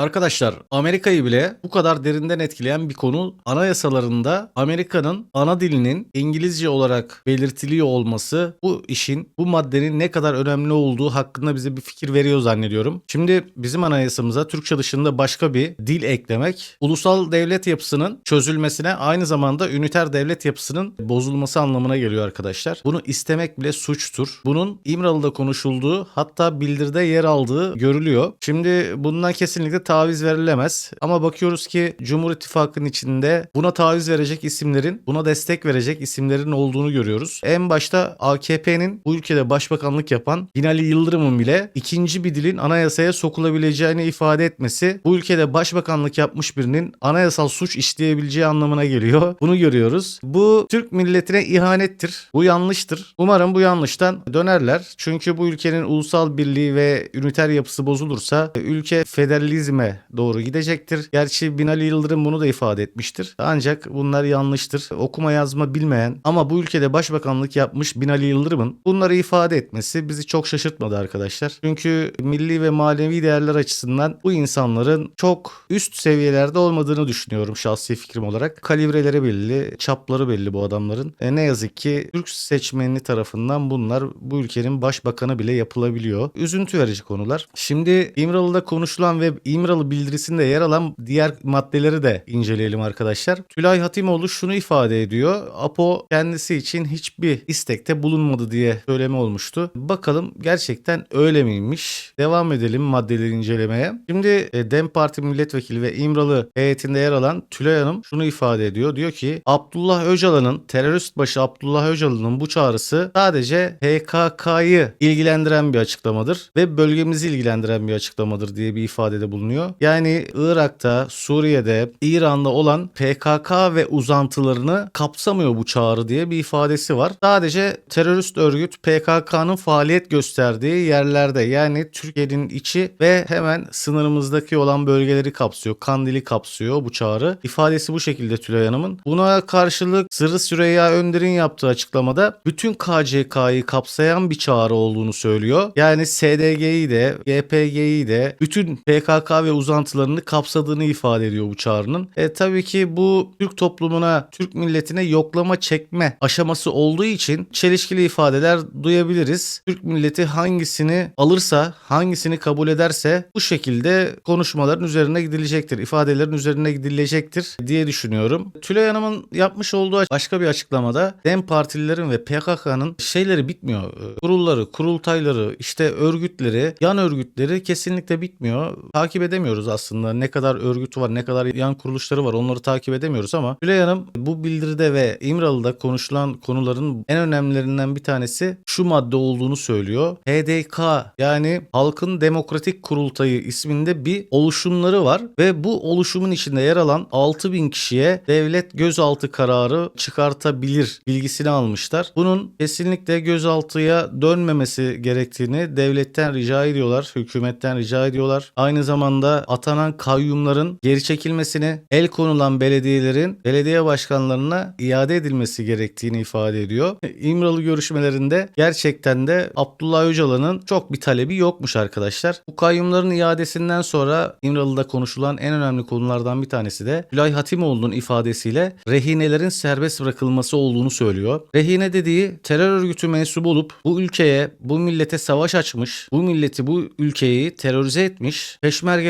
Arkadaşlar Amerika'yı bile bu kadar derinden etkileyen bir konu anayasalarında Amerika'nın ana dilinin İngilizce olarak belirtiliyor olması bu işin bu maddenin ne kadar önemli olduğu hakkında bize bir fikir veriyor zannediyorum. Şimdi bizim anayasamıza Türkçe dışında başka bir dil eklemek ulusal devlet yapısının çözülmesine aynı zamanda üniter devlet yapısının bozulması anlamına geliyor arkadaşlar. Bunu istemek bile suçtur. Bunun İmralı'da konuşulduğu hatta bildirde yer aldığı görülüyor. Şimdi bundan kesinlikle taviz verilemez. Ama bakıyoruz ki Cumhur İttifakı'nın içinde buna taviz verecek isimlerin, buna destek verecek isimlerin olduğunu görüyoruz. En başta AKP'nin bu ülkede başbakanlık yapan Binali Yıldırım'ın bile ikinci bir dilin anayasaya sokulabileceğini ifade etmesi bu ülkede başbakanlık yapmış birinin anayasal suç işleyebileceği anlamına geliyor. Bunu görüyoruz. Bu Türk milletine ihanettir. Bu yanlıştır. Umarım bu yanlıştan dönerler. Çünkü bu ülkenin ulusal birliği ve üniter yapısı bozulursa ülke federalizme doğru gidecektir. Gerçi Binali Yıldırım bunu da ifade etmiştir. Ancak bunlar yanlıştır. Okuma yazma bilmeyen ama bu ülkede başbakanlık yapmış Binali Yıldırım'ın bunları ifade etmesi bizi çok şaşırtmadı arkadaşlar. Çünkü milli ve manevi değerler açısından bu insanların çok üst seviyelerde olmadığını düşünüyorum şahsi fikrim olarak. Kalibreleri belli, çapları belli bu adamların. E, ne yazık ki Türk seçmeni tarafından bunlar bu ülkenin başbakanı bile yapılabiliyor. Üzüntü verici konular. Şimdi İmralı'da konuşulan ve İmralı bildirisinde yer alan diğer maddeleri de inceleyelim arkadaşlar. Tülay Hatimoğlu şunu ifade ediyor. APO kendisi için hiçbir istekte bulunmadı diye söyleme olmuştu. Bakalım gerçekten öyle miymiş? Devam edelim maddeleri incelemeye. Şimdi e, DEM Parti milletvekili ve İmralı heyetinde yer alan Tülay Hanım şunu ifade ediyor. Diyor ki Abdullah Öcalan'ın terörist başı Abdullah Öcalan'ın bu çağrısı sadece PKK'yı ilgilendiren bir açıklamadır ve bölgemizi ilgilendiren bir açıklamadır diye bir ifadede bulunuyor. Yani Irak'ta, Suriye'de, İran'da olan PKK ve uzantılarını kapsamıyor bu çağrı diye bir ifadesi var. Sadece terörist örgüt PKK'nın faaliyet gösterdiği yerlerde yani Türkiye'nin içi ve hemen sınırımızdaki olan bölgeleri kapsıyor. Kandil'i kapsıyor bu çağrı. İfadesi bu şekilde Tülay Hanım'ın. Buna karşılık Sırrı Süreyya Önder'in yaptığı açıklamada bütün KCK'yı kapsayan bir çağrı olduğunu söylüyor. Yani SDG'yi de, YPG'yi de bütün PKK ve uzantılarını kapsadığını ifade ediyor bu çağrının. E tabii ki bu Türk toplumuna, Türk milletine yoklama çekme aşaması olduğu için çelişkili ifadeler duyabiliriz. Türk milleti hangisini alırsa, hangisini kabul ederse bu şekilde konuşmaların üzerine gidilecektir, ifadelerin üzerine gidilecektir diye düşünüyorum. Tülay Hanım'ın yapmış olduğu başka bir açıklamada DEM partililerin ve PKK'nın şeyleri bitmiyor. E, Kurulları, kurultayları, işte örgütleri, yan örgütleri kesinlikle bitmiyor. Takip edemiyoruz aslında. Ne kadar örgüt var, ne kadar yan kuruluşları var onları takip edemiyoruz ama Tülay Hanım bu bildiride ve İmralı'da konuşulan konuların en önemlilerinden bir tanesi şu madde olduğunu söylüyor. HDK yani Halkın Demokratik Kurultayı isminde bir oluşumları var ve bu oluşumun içinde yer alan 6000 kişiye devlet gözaltı kararı çıkartabilir bilgisini almışlar. Bunun kesinlikle gözaltıya dönmemesi gerektiğini devletten rica ediyorlar, hükümetten rica ediyorlar. Aynı zamanda atanan kayyumların geri çekilmesini, el konulan belediyelerin belediye başkanlarına iade edilmesi gerektiğini ifade ediyor. İmralı görüşmelerinde gerçekten de Abdullah Öcalan'ın çok bir talebi yokmuş arkadaşlar. Bu kayyumların iadesinden sonra İmralı'da konuşulan en önemli konulardan bir tanesi de Gülay Hatimoğlu'nun ifadesiyle rehinelerin serbest bırakılması olduğunu söylüyor. Rehine dediği terör örgütü mensubu olup bu ülkeye, bu millete savaş açmış, bu milleti, bu ülkeyi terörize etmiş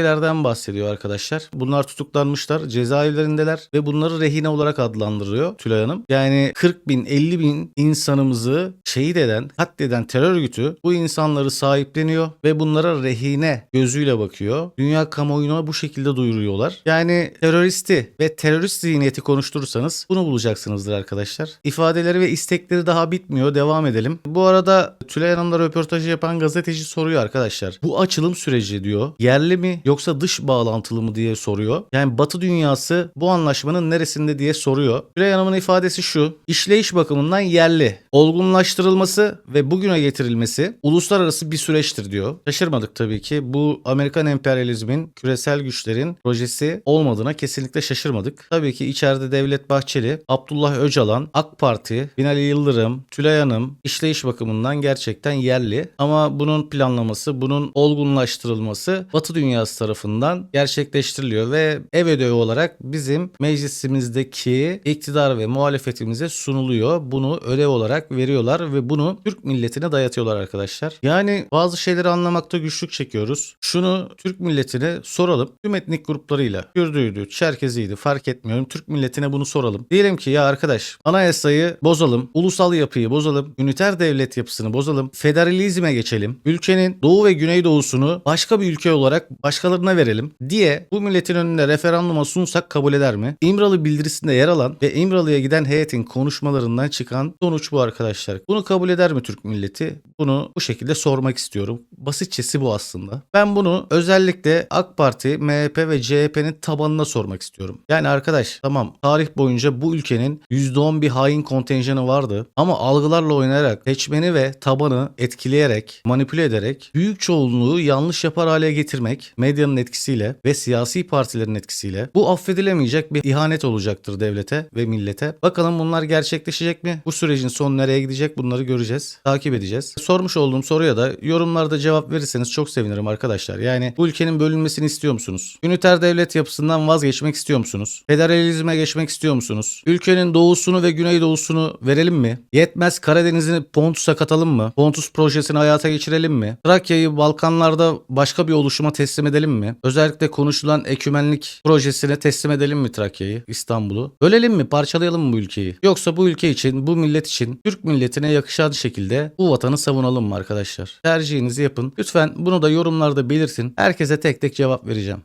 peşmergelerden bahsediyor arkadaşlar. Bunlar tutuklanmışlar, cezaevlerindeler ve bunları rehine olarak adlandırıyor Tülay Hanım. Yani 40 bin, 50 bin insanımızı şehit eden, katleden terör örgütü bu insanları sahipleniyor ve bunlara rehine gözüyle bakıyor. Dünya kamuoyuna bu şekilde duyuruyorlar. Yani teröristi ve terörist zihniyeti konuşturursanız bunu bulacaksınızdır arkadaşlar. İfadeleri ve istekleri daha bitmiyor. Devam edelim. Bu arada Tülay Hanım'la röportajı yapan gazeteci soruyor arkadaşlar. Bu açılım süreci diyor yerli mi yoksa dış bağlantılı mı diye soruyor. Yani Batı dünyası bu anlaşmanın neresinde diye soruyor. Tülay Hanım'ın ifadesi şu. İşleyiş bakımından yerli. Olgunlaştırılması ve bugüne getirilmesi uluslararası bir süreçtir diyor. Şaşırmadık tabii ki. Bu Amerikan emperyalizmin küresel güçlerin projesi olmadığına kesinlikle şaşırmadık. Tabii ki içeride Devlet Bahçeli, Abdullah Öcalan, AK Parti, Binali Yıldırım, Tülay Hanım işleyiş bakımından gerçekten yerli. Ama bunun planlaması, bunun olgunlaştırılması Batı dünyası tarafından gerçekleştiriliyor ve ev ödevi olarak bizim meclisimizdeki iktidar ve muhalefetimize sunuluyor. Bunu ödev olarak veriyorlar ve bunu Türk milletine dayatıyorlar arkadaşlar. Yani bazı şeyleri anlamakta güçlük çekiyoruz. Şunu Türk milletine soralım. Tüm etnik gruplarıyla Kürdüydü, Çerkeziydi fark etmiyorum. Türk milletine bunu soralım. Diyelim ki ya arkadaş anayasayı bozalım, ulusal yapıyı bozalım, üniter devlet yapısını bozalım, federalizme geçelim. Ülkenin doğu ve güneydoğusunu başka bir ülke olarak başkalarına verelim diye bu milletin önünde referanduma sunsak kabul eder mi? İmralı bildirisinde yer alan ve İmralı'ya giden heyetin konuşmalarından çıkan sonuç bu arkadaşlar. Bunu kabul eder mi Türk milleti? Bunu bu şekilde sormak istiyorum. Basitçesi bu aslında. Ben bunu özellikle AK Parti, MHP ve CHP'nin tabanına sormak istiyorum. Yani arkadaş tamam tarih boyunca bu ülkenin %10 bir hain kontenjanı vardı ama algılarla oynayarak seçmeni ve tabanı etkileyerek, manipüle ederek büyük çoğunluğu yanlış yapar hale getirmek medyanın etkisiyle ve siyasi partilerin etkisiyle bu affedilemeyecek bir ihanet olacaktır devlete ve millete. Bakalım bunlar gerçekleşecek mi? Bu sürecin sonu nereye gidecek bunları göreceğiz. Takip edeceğiz. Sormuş olduğum soruya da yorumlarda cevap verirseniz çok sevinirim arkadaşlar. Yani bu ülkenin bölünmesini istiyor musunuz? Üniter devlet yapısından vazgeçmek istiyor musunuz? Federalizme geçmek istiyor musunuz? Ülkenin doğusunu ve güneydoğusunu verelim mi? Yetmez Karadeniz'i Pontus'a katalım mı? Pontus projesini hayata geçirelim mi? Trakya'yı Balkanlarda başka bir oluşuma teslim edelim mi? Özellikle konuşulan ekümenlik projesine teslim edelim mi Trakya'yı, İstanbul'u? Bölelim mi, parçalayalım mı bu ülkeyi? Yoksa bu ülke için, bu millet için, Türk milletine yakışan şekilde bu vatanı savunalım mı arkadaşlar? Tercihinizi yapın. Lütfen bunu da yorumlarda belirtin. Herkese tek tek cevap vereceğim.